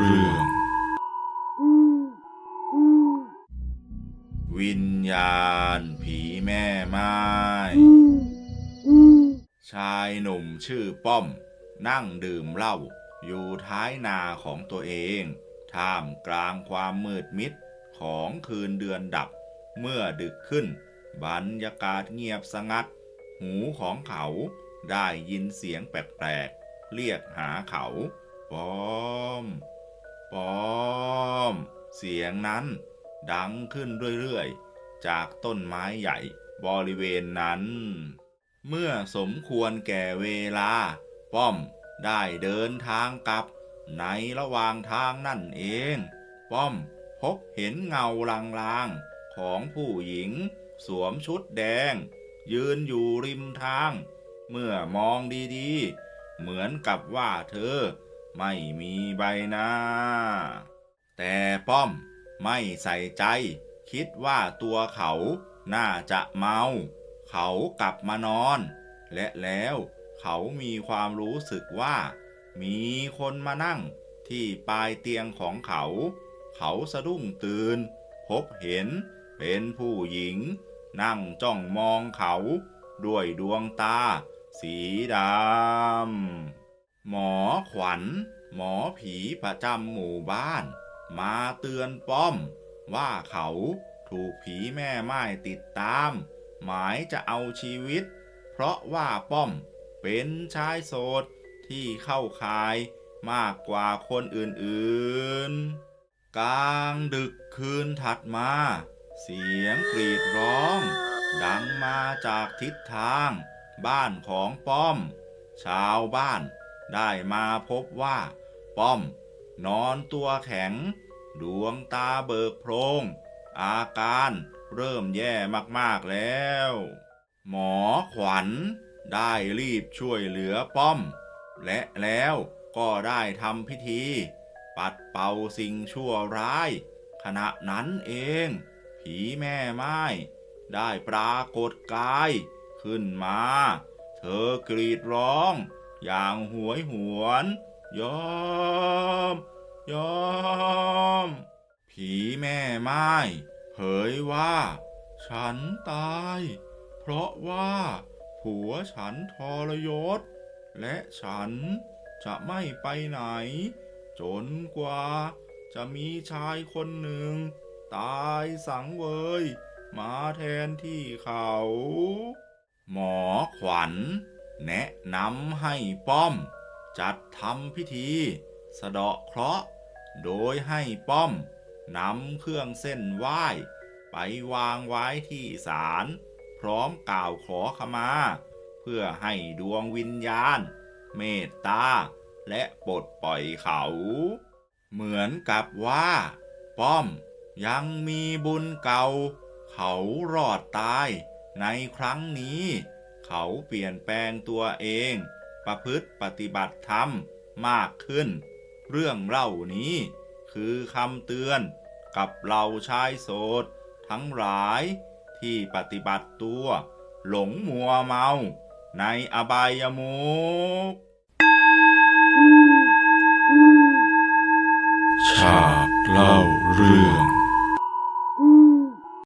เรื่อง วิญญาณผีแม่ไม้ชายหนุ่มชื่อป้อม นั่งดื่มเหล้าอยู่ท้ายนาของตัวเอง ท่ามกลางความมืดมิดของคืนเดือนดับ เมื่อดึกขึ้น บรรยากาศเงียบสงัด หูของเขาได้ยินเสียงแปลกๆ เรียกหาเขาป้อม ป้อม เสียงนั้น ดังขึ้นเรื่อยๆ จากต้นไม้ใหญ่บริเวณนั้น เมื่อสมควรแก่เวลา ป้อมได้เดินทางกลับ ในระหว่างทางนั่นเอง ป้อมพบเห็นเงาลางๆ ของผู้หญิง สวมชุดแดง ยืนอยู่ริมทาง เมื่อมองดีๆ เหมือนกับว่าเธอ ไม่มีใบหน้า แต่ป้อมไม่ใส่ใจ คิดว่าตัวเขาน่าจะเมา เขากลับมานอน และแล้วเขามีความรู้สึกว่า มีคนมานั่งที่ปลายเตียงของเขา เขาสะดุ้งตื่น พบเห็นเป็นผู้หญิง นั่งจ้องมองเขา ด้วยดวงตา สีดำ หมอขวัญ หมอผีประจำหมู่บ้าน มาเตือนป้อม ว่าเขาถูกผีแม่ไม้ติดตาม หมายจะเอาชีวิต เพราะว่าป้อมเป็นชายโสดที่เข้าคายมากกว่าคนอื่นๆ กลางดึกคืนถัดมา เสียงกรีดร้อง ดังมาจากทิศทาง บ้านของป้อม ชาวบ้าน ได้มาพบว่า ป้อม นอนตัวแข็ง ดวงตาเบิกโพรง อาการเริ่มแย่มากๆแล้ว หมอขวัญได้รีบช่วยเหลือป้อม และแล้วก็ได้ทำพิธี ปัดเป่าสิ่งชั่วร้าย ขณะนั้นเอง ผีแม่ไม้ได้ปรากฏกาย ขึ้นมา เธอกรีดร้อง อย่างหวยหวนยอมยอม ผีแม่ไม้เผยว่า ฉันตาย เพราะว่าผัวฉันทรยศ และฉันจะไม่ไปไหน จนกว่าจะมีชายคนหนึ่ง ตายสังเวย มาแทนที่เขา หมอขวัญ แนะนำให้ป้อม จัดทำพิธี สะเดาะเคราะห์โดยให้ป้อมนำเครื่องเส้นไหว้ ไปวางไว้ที่ศาลพร้อมกล่าวขอขมา เพื่อให้ดวงวิญญาณ เมตตา และปลดปล่อยเขา เหมือนกับว่า ป้อมยังมีบุญเก่า เขารอดตายในครั้งนี้ เขาเปลี่ยนแปลงตัวเอง ประพฤติปฏิบัติธรรมมากขึ้น เรื่องเล่านี้ คือคำเตือนกับเราชายโสด ทั้งหลายที่ปฏิบัติตัว หลงมัวเมา ในอบายมุก